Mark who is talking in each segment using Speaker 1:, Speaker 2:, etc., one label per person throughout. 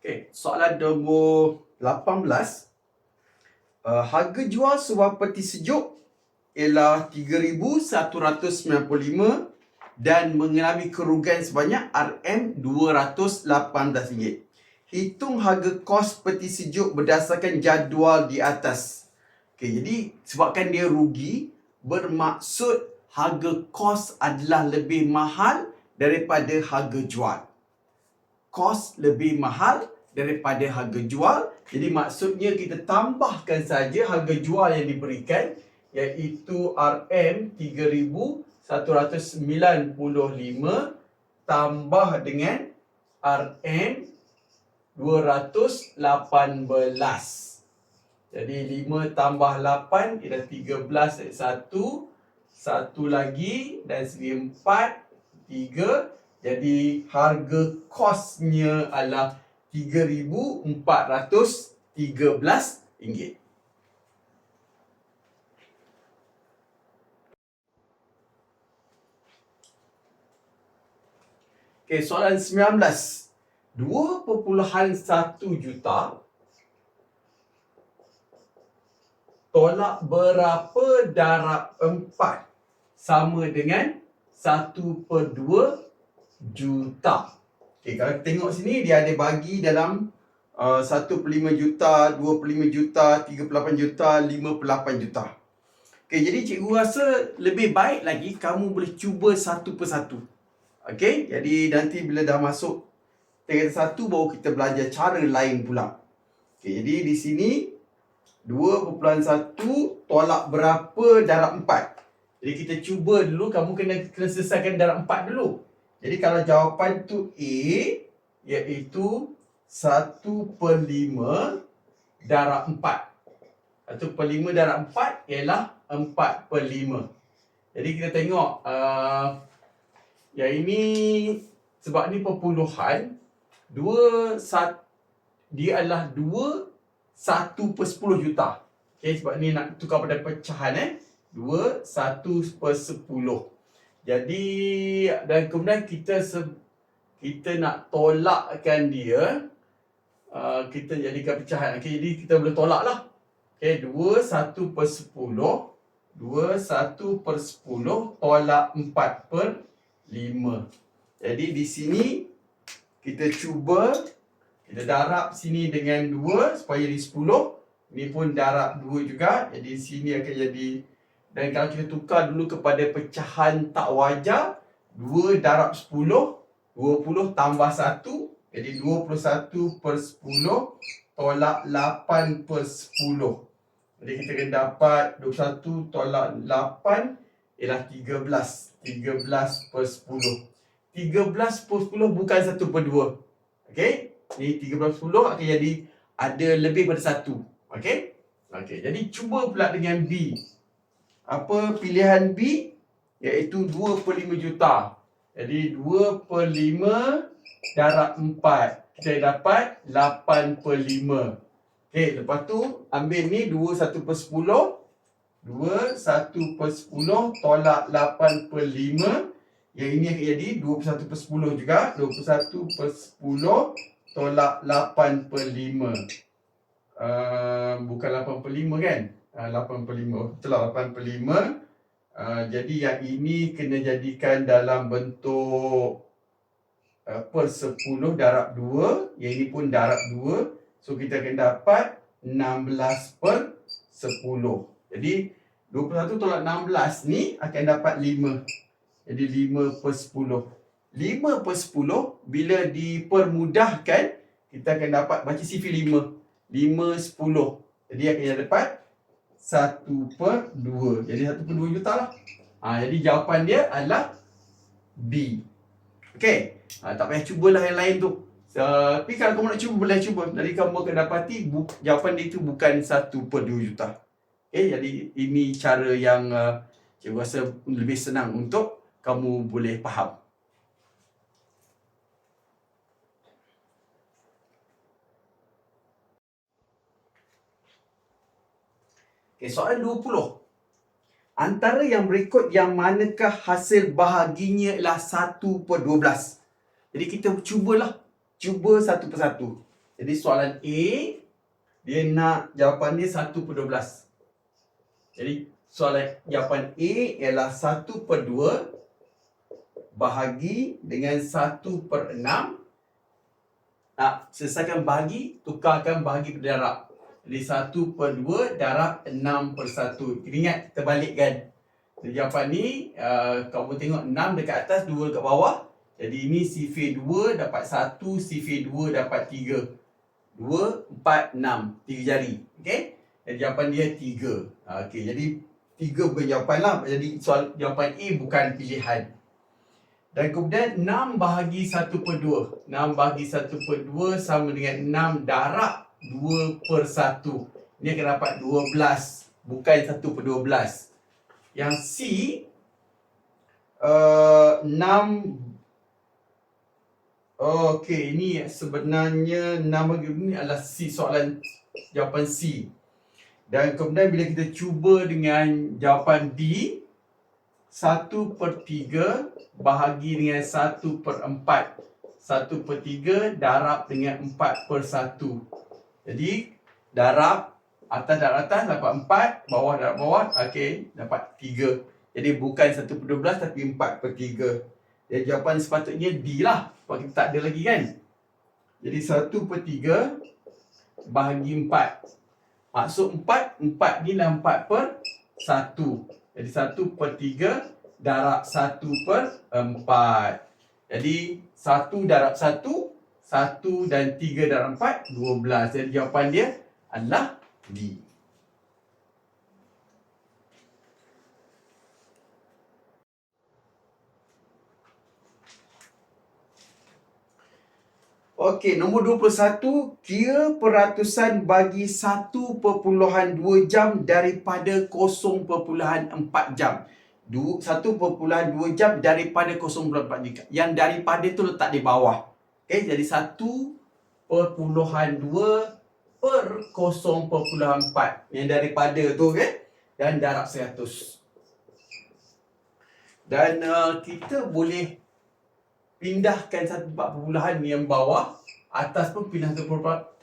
Speaker 1: Okey, soalan nombor 18. Uh, harga jual sebuah peti sejuk ialah 3195 dan mengalami kerugian sebanyak RM218. Hitung harga kos peti sejuk berdasarkan jadual di atas. Okey, jadi sebabkan dia rugi bermaksud harga kos adalah lebih mahal daripada harga jual kos lebih mahal daripada harga jual. Jadi maksudnya kita tambahkan saja harga jual yang diberikan iaitu RM 3195 tambah dengan RM 218. Jadi 5 tambah 8 ialah 13 dari 1. Satu lagi dan segi 4, 3. Jadi harga kosnya adalah RM3,413. Okey, soalan 19. 2.1 juta tolak berapa darab 4 sama dengan 1 per 2 juta. Okay, kalau kita tengok sini dia ada bagi dalam uh, 1.5 juta, 2.5 juta, 3.8 juta, 5.8 juta. Okay, jadi cikgu rasa lebih baik lagi kamu boleh cuba satu persatu. Okay, jadi nanti bila dah masuk tingkat satu baru kita belajar cara lain pula. Okay, jadi di sini 2.1 tolak berapa darab 4. Jadi kita cuba dulu, kamu kena, kena selesaikan darab 4 dulu. Jadi kalau jawapan tu A iaitu 1 per 5 darab 4. 1 per 5 darab 4 ialah 4 per 5. Jadi kita tengok uh, yang ini sebab ni perpuluhan 2 sat, dia adalah 2 1 per 10 juta. Okay, sebab ni nak tukar pada pecahan eh. 2 1 per 10. Jadi dan kemudian kita se, kita nak tolakkan dia uh, kita jadikan pecahan. Okay, jadi kita boleh tolak lah. Okay, 2 1 per 10 2 1 per 10 tolak 4 per 5. Jadi di sini kita cuba kita darab sini dengan 2 supaya jadi 10. Ini pun darab 2 juga. Jadi sini akan jadi dan kalau kita tukar dulu kepada pecahan tak wajar, 2 darab 10, 20 tambah 1, jadi 21 per 10 tolak 8 per 10. Jadi kita akan dapat 21 tolak 8 ialah 13. 13 per 10. 13 per 10 bukan 1 per 2. Okey? Ni 13 per 10 akan jadi ada lebih pada 1. Okey? Okey, jadi cuba pula dengan B apa pilihan B iaitu 2 per 5 juta. Jadi 2 per 5 darab 4. Kita dapat 8 per 5. Okey, lepas tu ambil ni 2 1 per 10. 2 1 per 10 tolak 8 per 5. Yang ini akan jadi 21 per 10 juga. 21 per 10 tolak 8 per 5. Uh, bukan 8 per 5 kan? 8 per 5 Betul lah 8 per 5 uh, Jadi yang ini kena jadikan dalam bentuk uh, Per 10 darab 2 Yang ini pun darab 2 So kita akan dapat 16 per 10 Jadi 21 tolak 16 ni akan dapat 5 Jadi 5 per 10 5 per 10 bila dipermudahkan Kita akan dapat baca CV 5 5 10 Jadi akan dapat 1 per 2. Jadi 1 per 2 juta lah. Ha, jadi jawapan dia adalah B. Okay. Ha, tak payah cubalah yang lain tu. Uh, tapi kalau kamu nak cuba, boleh cuba. Jadi kamu akan dapati bu- jawapan dia itu bukan 1 per 2 juta. Okay, jadi ini cara yang uh, cikgu rasa lebih senang untuk kamu boleh faham. Okay, soalan 20. Antara yang berikut yang manakah hasil bahaginya ialah 1 per 12. Jadi kita cubalah. Cuba satu persatu. Jadi soalan A, dia nak jawapan dia 1 per 12. Jadi soalan jawapan A ialah 1 per 2 bahagi dengan 1 per 6. Nak selesaikan bahagi, tukarkan bahagi per darab. Jadi 1 per 2 darab 6 per 1. Kita ingat, kita balikkan. Jadi jawapan ni, uh, kamu tengok 6 dekat atas, 2 dekat bawah. Jadi ini sifir 2 dapat 1, sifir 2 dapat 3. 2, 4, 6. 3 jari. Okey? Jadi jawapan dia 3. Ha, Okey, jadi 3 bukan jawapan lah. Jadi soal jawapan A bukan pilihan. Dan kemudian 6 bahagi 1 per 2. 6 bahagi 1 per 2 sama dengan 6 darab 2 per 1. Ini akan dapat 12. Bukan 1 per 12. Yang C, uh, 6 Okey, ini sebenarnya nama ini adalah C soalan jawapan C. Dan kemudian bila kita cuba dengan jawapan D, 1 per 3 bahagi dengan 1 per 4. 1 per 3 darab dengan 4 per 1. Jadi, darab atas darab atas dapat 4, bawah darab bawah, okey, dapat 3. Jadi bukan 1 per 12 tapi 4 per 3. Jadi jawapan sepatutnya D lah. Sebab kita tak ada lagi kan. Jadi 1 per 3 bahagi 4. Maksud 4, 4 ni lah 4 per 1. Jadi 1 per 3 darab 1 per 4. Jadi 1 darab 1, 1 dan 3 darab 4, 12. Jadi jawapan dia adalah D. Okey, nombor 21, kira peratusan bagi 1.2 jam daripada 0.4 jam. 1.2 jam daripada 0.4 jam. Yang daripada tu letak di bawah. Okey, jadi 1.2 per 0.4. Yang daripada tu, okey. Dan darab 100. Dan uh, kita boleh pindahkan satu tempat perpuluhan yang bawah atas pun pindah ke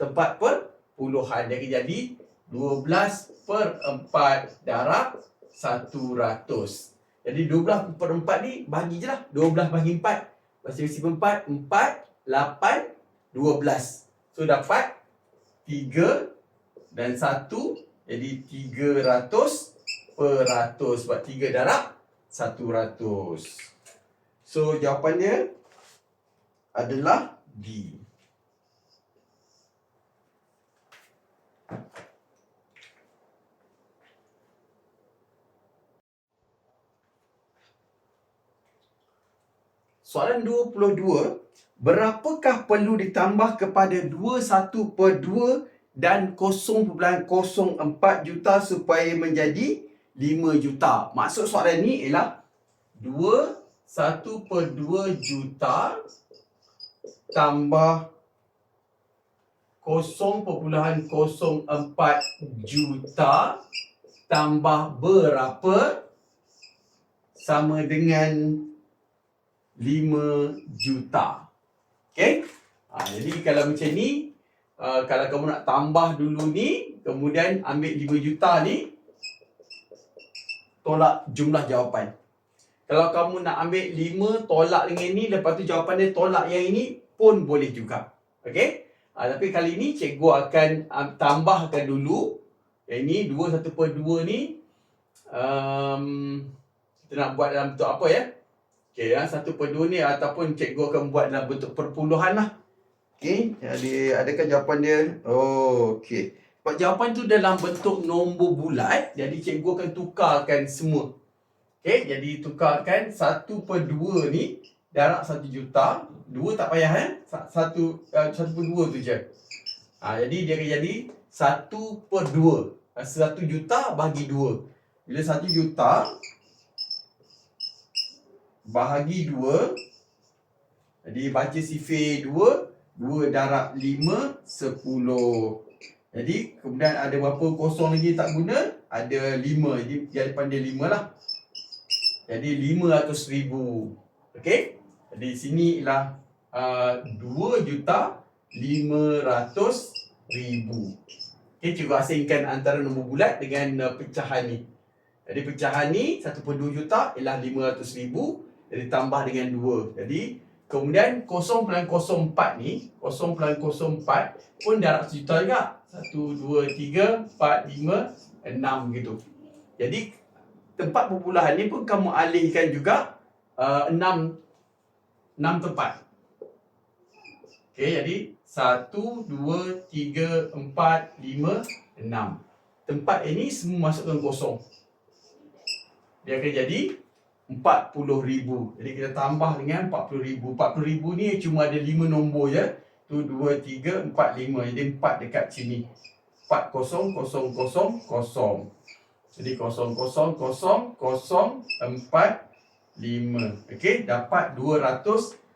Speaker 1: tempat perpuluhan jadi jadi 12 per 4 darab 100 jadi 12 per 4 ni bagi je lah 12 bagi 4 Masih-masih 4 4 8 12 so dapat 3 dan 1 jadi 300 per 100 sebab 3 darab 100 so jawapannya adalah D. Soalan 22, berapakah perlu ditambah kepada 21 per 2 dan 0.04 juta supaya menjadi 5 juta? Maksud soalan ni ialah 2 1 per 2 juta tambah 0.04 juta tambah berapa sama dengan 5 juta. Ha, jadi kalau macam ni, uh, kalau kamu nak tambah dulu ni, kemudian ambil 5 juta ni, tolak jumlah jawapan. Kalau kamu nak ambil 5, tolak dengan ni, lepas tu jawapan dia tolak yang ini, pun boleh juga. Okey? Ha, tapi kali ini cikgu akan um, tambahkan dulu. Yang ini 2 1 per 2 ni um, kita nak buat dalam bentuk apa ya? Okey, ya, 1 per 2 ni ataupun cikgu akan buat dalam bentuk perpuluhan lah. Okey, jadi adakah jawapan dia? Oh, okey. Sebab jawapan tu dalam bentuk nombor bulat, jadi cikgu akan tukarkan semua. Okey, jadi tukarkan 1 per 2 ni darab 1 juta Dua tak payah eh Satu uh, Satu per dua tu je ha, Jadi dia akan jadi Satu per dua ha, Satu juta bagi dua Bila satu juta Bahagi dua Jadi baca sifir dua Dua darab lima Sepuluh. Jadi kemudian ada berapa kosong lagi tak guna? Ada lima. Jadi jadi pandai lima lah. Jadi lima ratus ribu. Okay jadi sini ialah uh, 2 juta 500,000. Okay, cikgu asingkan antara nombor bulat dengan uh, pecahan ni. Jadi pecahan ni 1.2 juta ialah 500,000 jadi tambah dengan 2. Jadi kemudian 0.04 ni 0.04 pun darab sejuta juga. 1 2 3 4 5 6 gitu. Jadi tempat perpuluhan ni pun kamu alihkan juga uh, 6 6 tempat. Okey, jadi 1 2 3 4 5 6. Tempat ini semua masukkan kosong. Dia akan jadi 40,000. Jadi kita tambah dengan 40,000. 40,000 ni cuma ada 5 nombor je. Tu 2 3 4 5. Jadi 4 dekat sini. 4 kosong kosong kosong kosong. Jadi kosong kosong kosong kosong empat lima. Okey, dapat 200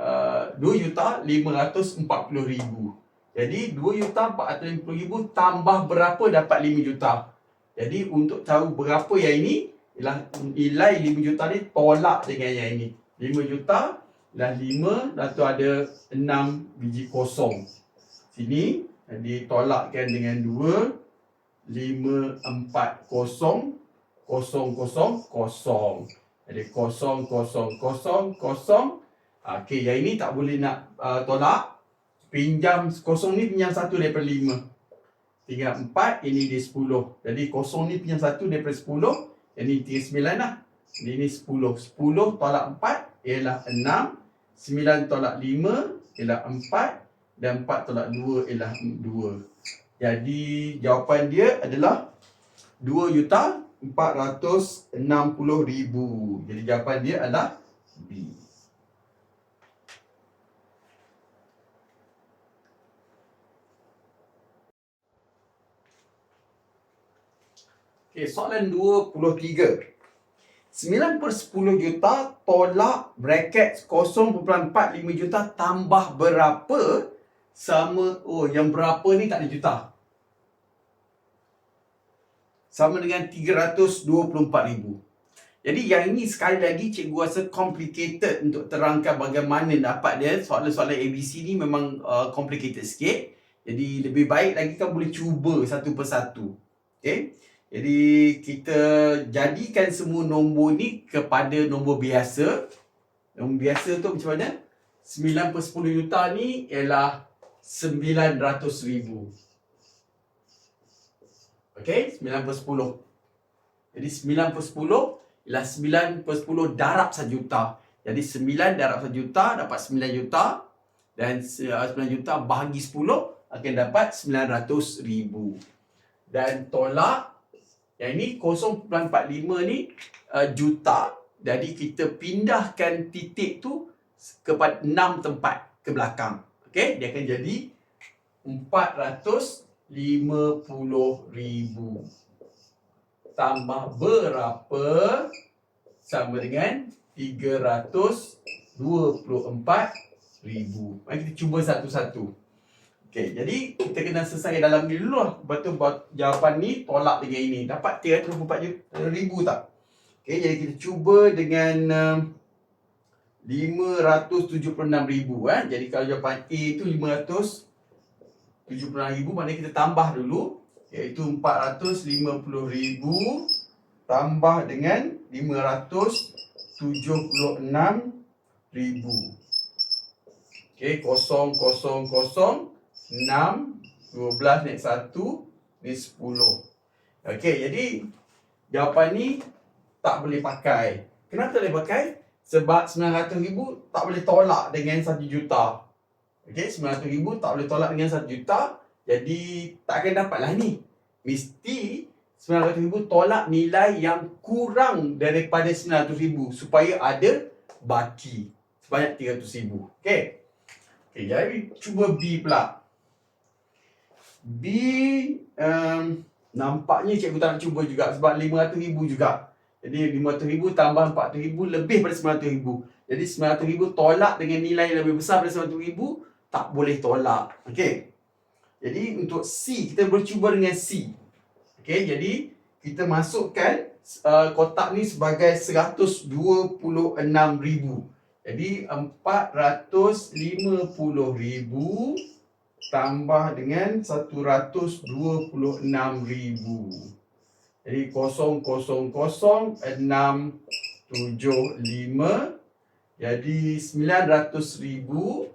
Speaker 1: Uh, 2 juta 540 ribu Jadi 2 juta 450 ribu Tambah berapa dapat 5 juta Jadi untuk tahu berapa yang ini ialah nilai 5 juta ni tolak dengan yang ini. 5 juta dah 5 dan tu ada 6 biji kosong. Sini jadi tolakkan dengan 2 5 4 0 0 0 0. Jadi 0 0 0 0. Okey, yang ini tak boleh nak uh, tolak. Pinjam kosong ni pinjam 1 daripada 5. Tinggal 4 ini dia 10. Jadi kosong ni pinjam 1 daripada 10 jadi 39 lah. Jadi ni 10. 10 tolak 4 ialah 6. 9 tolak 5 ialah 4. Dan 4 tolak 2 ialah 2. Jadi jawapan dia adalah 2 juta 460 ribu. Jadi jawapan dia adalah B. Okey, soalan 23. 9 per 10 juta tolak bracket 0.45 juta tambah berapa sama oh yang berapa ni tak ada juta. Sama dengan 324 ribu. Jadi yang ini sekali lagi cikgu rasa complicated untuk terangkan bagaimana dapat dia soalan-soalan ABC ni memang uh, complicated sikit. Jadi lebih baik lagi kau boleh cuba satu persatu. Okay. Jadi kita jadikan semua nombor ni kepada nombor biasa. Nombor biasa tu macam mana? 9 per 10 juta ni ialah 900 ribu. Okay, 9 per 10. Jadi 9 per 10 ialah 9 per 10 darab 1 juta. Jadi 9 darab 1 juta dapat 9 juta. Dan 9 juta bahagi 10 akan dapat 900 ribu. Dan tolak yang ini 0.45 ni uh, juta. Jadi kita pindahkan titik tu kepada 6 tempat ke belakang. Okey, dia akan jadi 450 ribu. Tambah berapa sama dengan 324 ribu. Mari kita cuba satu-satu. Okay, jadi kita kena selesai dalam ni dulu lah. Betul jawapan ni tolak dengan ini. Dapat 324 ribu tak? Okay, jadi kita cuba dengan um, 576 ribu. Eh? Jadi kalau jawapan A tu 576 ribu, maknanya kita tambah dulu. Iaitu 450 ribu tambah dengan 576 ribu. Okay, kosong, kosong, kosong. 6, 12 naik 1, ni 10. Okey, jadi jawapan ni tak boleh pakai. Kenapa tak boleh pakai? Sebab 900 ribu tak boleh tolak dengan 1 juta. Okey, 900 ribu tak boleh tolak dengan 1 juta. Jadi tak akan dapatlah ni. Mesti 900 ribu tolak nilai yang kurang daripada 900 ribu supaya ada baki sebanyak 300 ribu. Okey. Okey, jadi cuba B pula. B um, nampaknya cikgu tak nak cuba juga sebab 500 ribu juga. Jadi 500 ribu tambah 400 ribu lebih pada 900 ribu. Jadi 900 ribu tolak dengan nilai yang lebih besar pada 900 ribu tak boleh tolak. Okey. Jadi untuk C kita boleh cuba dengan C. Okey, jadi kita masukkan uh, kotak ni sebagai 126 ribu. Jadi 450 ribu tambah dengan 126,000. Jadi 000,675 jadi 900,000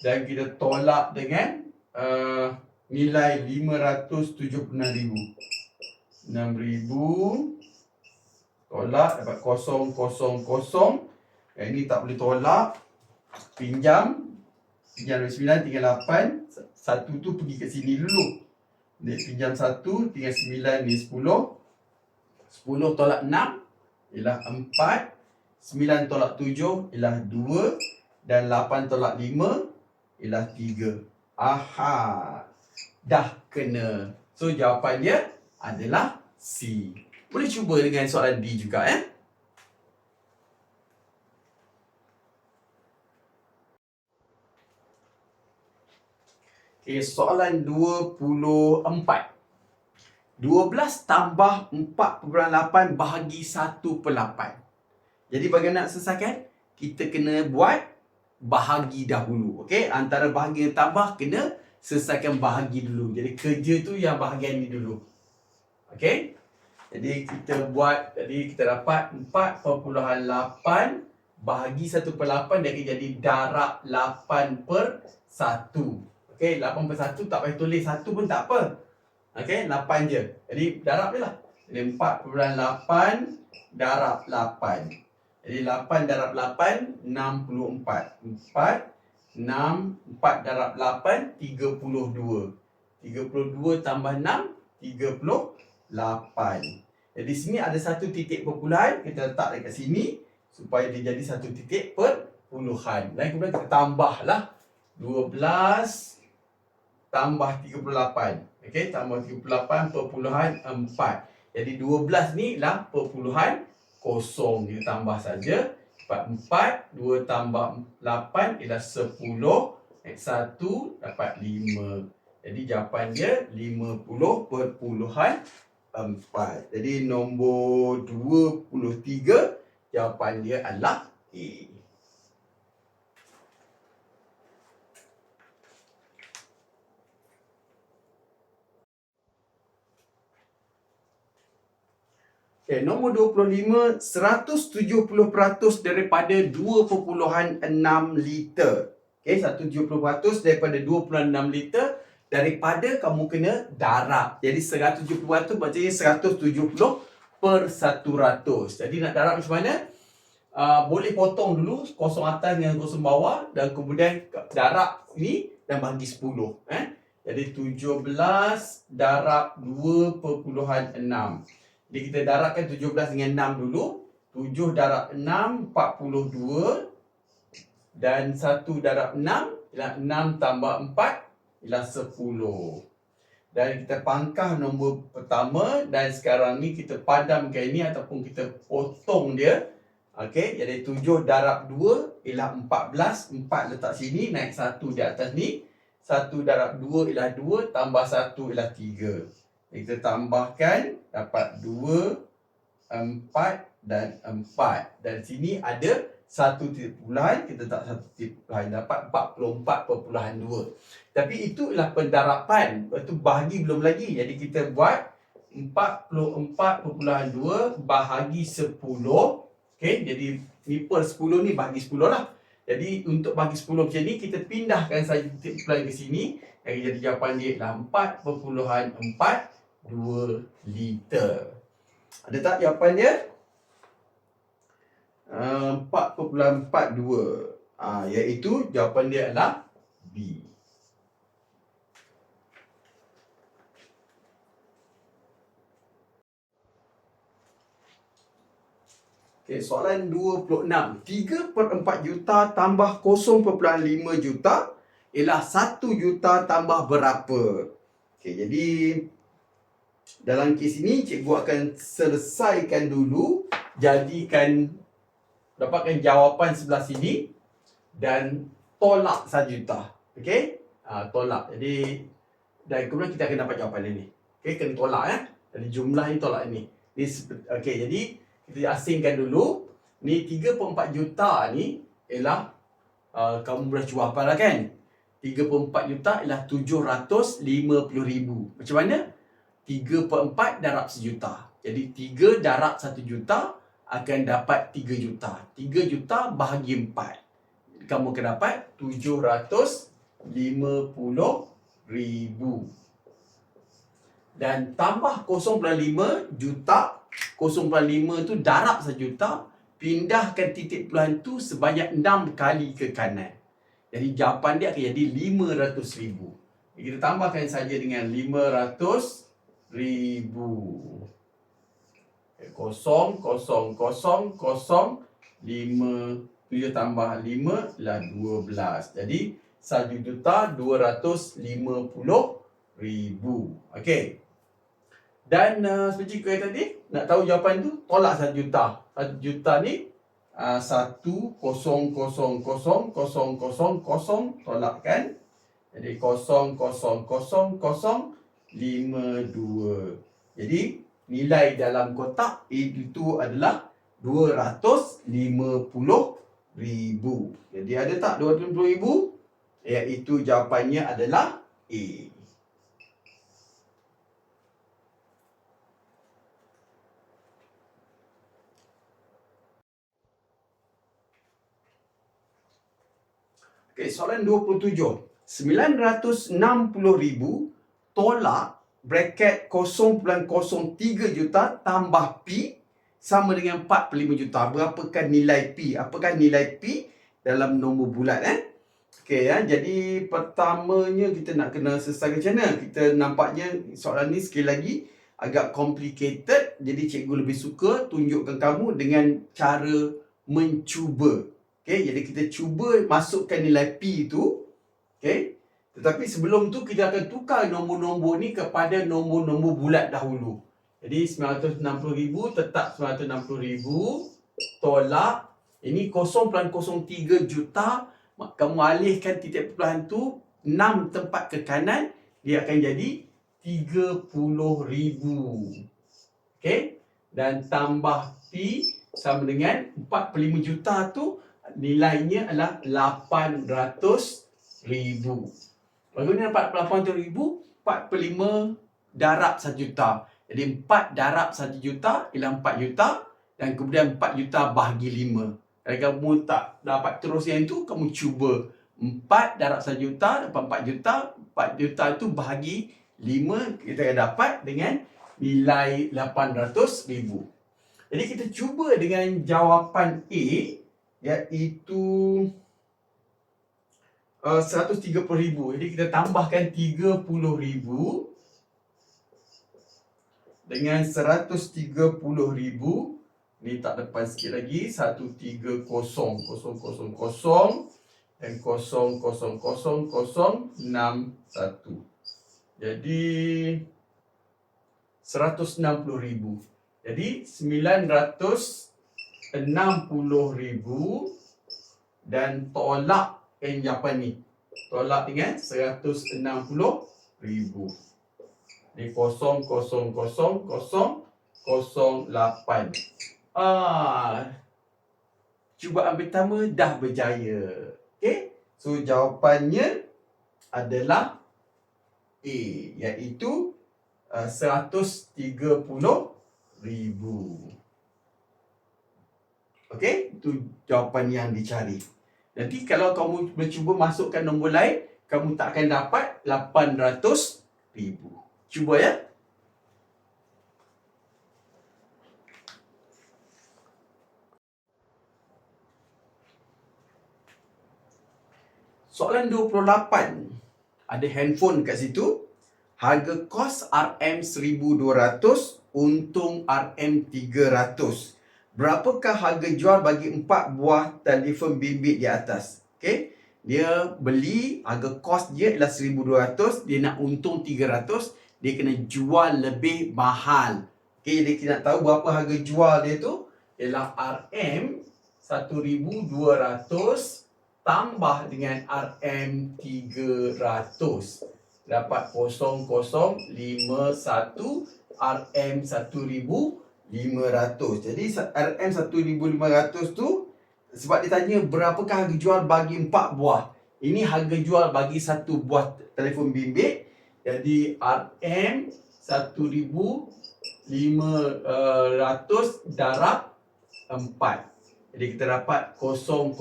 Speaker 1: dan kita tolak dengan uh, nilai 576,000. 6,000 tolak dapat 000. Yang ini tak boleh tolak. Pinjam Pinjam dari 9 tinggal 8 Satu tu pergi ke sini dulu. Dia pinjam 1 tinggal 9 ni 10 10 tolak 6 Ialah 4 9 tolak 7 ialah 2 Dan 8 tolak 5 Ialah 3 Aha. Dah kena. So jawapan dia adalah C. Boleh cuba dengan soalan D juga eh Okay, soalan 24. 12 tambah 4.8 bahagi 1 per 8. Jadi bagaimana nak selesaikan? Kita kena buat bahagi dahulu. Okey, antara bahagi yang tambah kena selesaikan bahagi dulu. Jadi kerja tu yang bahagian ni dulu. Okey? Jadi kita buat jadi kita dapat 4.8 bahagi 1 per 8 dia akan jadi darab 8 per 1. Okey, 8 per 1 tak payah tulis 1 pun tak apa. Okey, 8 je. Jadi darab je lah. Jadi 4.8 darab 8. Jadi 8 darab 8, 64. 4, 6, 4 darab 8, 32. 32 tambah 6, 38. Jadi sini ada satu titik perpuluhan. Kita letak dekat sini. Supaya dia jadi satu titik perpuluhan. Dan kemudian kita tambahlah. 12 tambah 38. Okey, tambah 38 perpuluhan 4. Jadi 12 ni lah perpuluhan kosong. Kita tambah saja. 4, 2 tambah 8 ialah 10. X 1 dapat 5. Jadi jawapan dia 50 perpuluhan 4. Jadi nombor 23 jawapan dia adalah A. Okay, nombor 25, 170% daripada 2.6 liter. Okay, 170% daripada 2.6 liter daripada kamu kena darab. Jadi 170% maksudnya 170 per 100. Jadi nak darab macam mana? Uh, boleh potong dulu kosong atas dengan kosong bawah dan kemudian darab ni dan bagi 10. Eh? Jadi 17 darab 2.6. Jadi kita darabkan 17 dengan 6 dulu. 7 darab 6, 42. Dan 1 darab 6, ialah 6 tambah 4, ialah 10. Dan kita pangkah nombor pertama dan sekarang ni kita padamkan ini ataupun kita potong dia. Okey, jadi 7 darab 2 ialah 14. 4 letak sini, naik 1 di atas ni. 1 darab 2 ialah 2, tambah 1 ialah 3. Kita tambahkan dapat 2, 4 dan 4. Dan sini ada satu titik perpuluhan, kita tak satu titik perpuluhan. Dapat 44.2. Tapi itu itulah pendarapan. Lepas tu bahagi belum lagi. Jadi kita buat 44.2 bahagi 10. Okay, jadi ni per 10 ni bahagi 10 lah. Jadi untuk bagi 10 macam ni, kita pindahkan saja titik perpuluhan ke sini. Jadi jawapan dia adalah 4.4 2 liter. Ada tak jawapannya? Uh, 4.42. Ah, uh, iaitu jawapan dia adalah B. Okay, soalan 26. 3 per 4 juta tambah 0.5 juta ialah 1 juta tambah berapa? Okay, jadi dalam kes ini cikgu akan selesaikan dulu jadikan dapatkan jawapan sebelah sini dan tolak sajuta. Okey? Ha, tolak. Jadi dan kemudian kita akan dapat jawapan ini. Okey, kena tolak ya. Jadi jumlah ini tolak ini. Okey, jadi kita asingkan dulu. Ni 3.4 juta ni ialah uh, kamu boleh hafal lah kan? 3 per 4 juta ialah 750 ribu. Macam mana? 3 per 4 darab sejuta. Jadi 3 darab 1 juta akan dapat 3 juta. 3 juta bahagi 4. Kamu akan dapat 750 ribu. Dan tambah 0.5 juta. 0.5 tu darab 1 juta. Pindahkan titik puluhan tu sebanyak 6 kali ke kanan. Jadi jawapan dia akan jadi 500 ribu. Kita tambahkan saja dengan 500 ribu. Kosong, kosong, kosong, kosong, lima, tujuh tambah lima lah dua belas. Jadi, satu juta dua ratus lima puluh ribu. Okey. Dan uh, seperti kau tadi, nak tahu jawapan tu, tolak satu juta. Satu juta ni, uh, satu, kosong, kosong, kosong, kosong, kosong, kosong, tolak kan? Jadi, kosong, kosong, kosong, kosong, lima, dua. Jadi, nilai dalam kotak itu adalah 250 ribu. Jadi ada tak 250 ribu? Iaitu jawapannya adalah A. Okay, soalan 27. 960 ribu tolak bracket 0.03 juta tambah P sama dengan 45 juta. Berapakah nilai P? Apakah nilai P dalam nombor bulat eh? Okey ya. Jadi pertamanya kita nak kena selesai macam mana? Kita nampaknya soalan ni sekali lagi agak complicated. Jadi cikgu lebih suka tunjukkan kamu dengan cara mencuba. Okey, jadi kita cuba masukkan nilai P tu. Okey. Tetapi sebelum tu kita akan tukar nombor-nombor ni kepada nombor-nombor bulat dahulu. Jadi 960,000 tetap 960,000 tolak ini 0.03 juta kamu alihkan titik perpuluhan tu 6 tempat ke kanan dia akan jadi 30,000. Okey? Dan tambah P sama dengan 45 juta tu nilainya adalah 800,000. Lalu ni dapat 80 ribu, 4 per 5 darab 1 juta. Jadi 4 darab 1 juta ialah 4 juta dan kemudian 4 juta bahagi 5. Kalau kamu tak dapat terus yang itu, kamu cuba 4 darab 1 juta dapat 4 juta. 4 juta itu bahagi 5 kita akan dapat dengan nilai 800 ribu. Jadi kita cuba dengan jawapan A iaitu uh, 130,000. Jadi kita tambahkan 30,000 dengan 130,000 ni tak depan sikit lagi. 130 kosong kosong kosong kosong dan kosong kosong kosong kosong enam satu. Jadi 160,000 jadi 960,000 dan tolak N jawapan ni. Tolak dengan 160 ribu. Ni kosong, kosong, kosong, kosong, kosong, lapan. Ah, cubaan pertama dah berjaya. Okay? So, jawapannya adalah A. Iaitu uh, 130 ribu. Okay? Itu jawapan yang dicari. Nanti kalau kamu mencuba masukkan nombor lain, kamu tak akan dapat 800 ribu. Cuba ya. Soalan 28. Ada handphone kat situ. Harga kos RM1200, untung RM300 berapakah harga jual bagi empat buah telefon bimbit di atas. Okey. Dia beli harga kos dia ialah 1200, dia nak untung 300, dia kena jual lebih mahal. Okey, jadi kita nak tahu berapa harga jual dia tu ialah RM 1200 tambah dengan RM 300 dapat 0051 RM 1000 500. Jadi RM1500 tu sebab dia tanya berapakah harga jual bagi empat buah. Ini harga jual bagi satu buah telefon bimbit. Jadi RM 1500 darab 4. Jadi kita dapat 00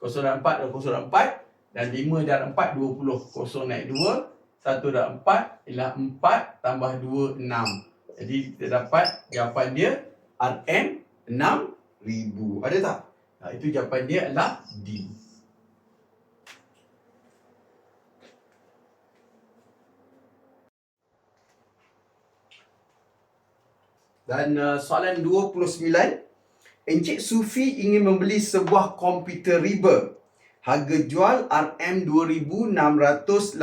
Speaker 1: 0 darab 4 dan 0 darab 4 dan 5 darab 4 20. 0 naik 2 1 darab 4 ialah 4 tambah 2 6. Jadi kita dapat jawapan dia RM 6000. Ada tak? Nah, itu jawapan dia adalah D. Dan uh, soalan 29, Encik Sufi ingin membeli sebuah komputer riba. Harga jual RM2,680,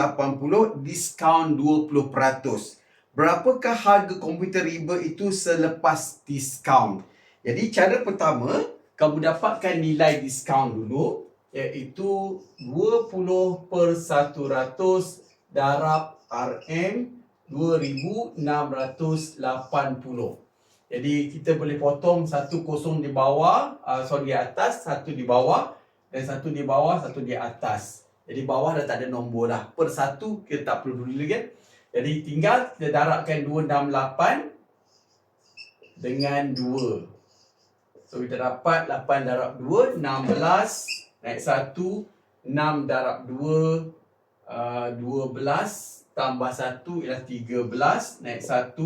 Speaker 1: diskaun 20%. Berapakah harga komputer riba itu selepas diskaun? Jadi cara pertama, kamu dapatkan nilai diskaun dulu iaitu 20 per 100 darab RM 2680. Jadi kita boleh potong satu kosong di bawah, uh, sorry di atas, satu di bawah dan satu di bawah, satu di atas. Jadi bawah dah tak ada nombor dah. Per satu kita tak perlu dulu kan. Jadi tinggal kita darabkan 268 dengan 2. So kita dapat 8 darab 2, 16 naik 1, 6 darab 2, uh, 12 tambah 1 ialah 13 naik 1,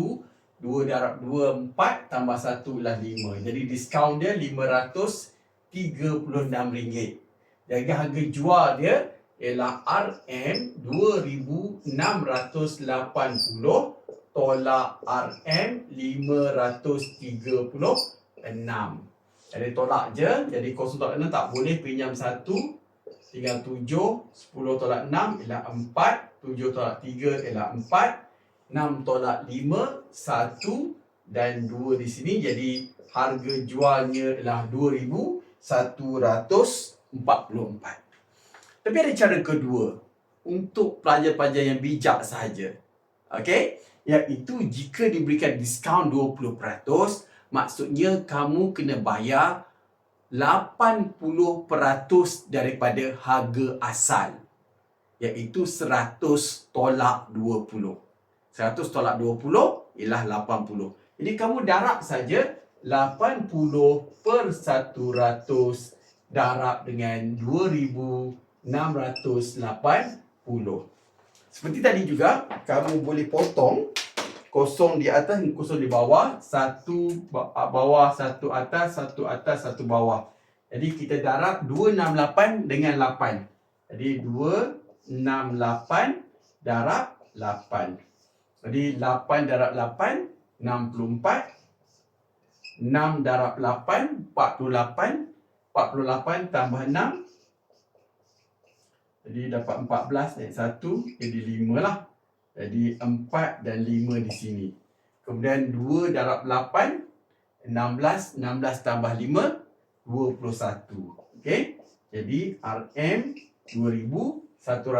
Speaker 1: 2 darab 2, 4 tambah 1 ialah 5. Jadi diskaun dia RM536. Jadi harga jual dia ialah RM2680 tolak RM536. Jadi tolak je. Jadi kosong tolak 6 tak boleh pinjam 1. Tinggal 7. 10 tolak 6 ialah 4. 7 tolak 3 ialah 4. 6 tolak 5, 1 dan 2 di sini. Jadi harga jualnya adalah 2,144. Tapi ada cara kedua untuk pelajar-pelajar yang bijak sahaja. Okey? Iaitu jika diberikan diskaun 20%, maksudnya kamu kena bayar 80% daripada harga asal. Iaitu 100 tolak 20. 100 tolak 20 ialah 80. Jadi kamu darab saja 80 per 100 darab dengan 2680. Seperti tadi juga, kamu boleh potong kosong di atas dan kosong di bawah. Satu bawah, satu atas, satu atas, satu bawah. Jadi kita darab 268 dengan 8. Jadi 268 darab 8. Jadi 8 darab 8, 64. 6 darab 8, 48. 48 tambah 6. Jadi dapat 14 naik 1, jadi 5 lah. Jadi 4 dan 5 di sini. Kemudian 2 darab 8, 16. 16 tambah 5, 21. Okey. Jadi RM 2144.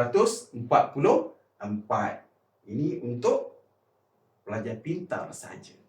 Speaker 1: Ini untuk pelajar pintar saja.